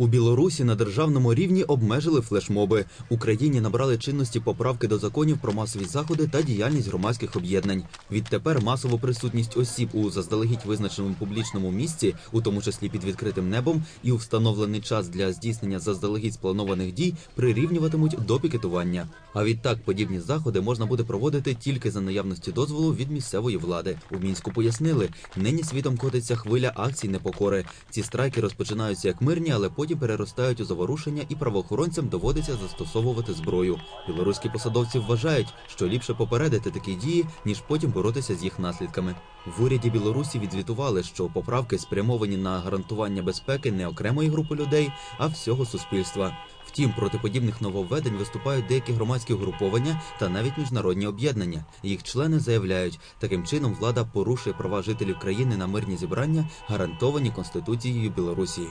У Білорусі на державному рівні обмежили флешмоби. Україні набрали чинності поправки до законів про масові заходи та діяльність громадських об'єднань. Відтепер масову присутність осіб у заздалегідь визначеному публічному місці, у тому числі під відкритим небом, і у встановлений час для здійснення заздалегідь спланованих дій прирівнюватимуть до пікетування. А відтак подібні заходи можна буде проводити тільки за наявності дозволу від місцевої влади. У мінську пояснили, нині світом котиться хвиля акцій непокори. Ці страйки розпочинаються як мирні, але потім переростають у заворушення, і правоохоронцям доводиться застосовувати зброю. Білоруські посадовці вважають, що ліпше попередити такі дії, ніж потім боротися з їх наслідками. В уряді Білорусі відзвітували, що поправки спрямовані на гарантування безпеки не окремої групи людей, а всього суспільства. Втім, проти подібних нововведень виступають деякі громадські угруповання та навіть міжнародні об'єднання. Їх члени заявляють, таким чином влада порушує права жителів країни на мирні зібрання, гарантовані Конституцією Білорусі.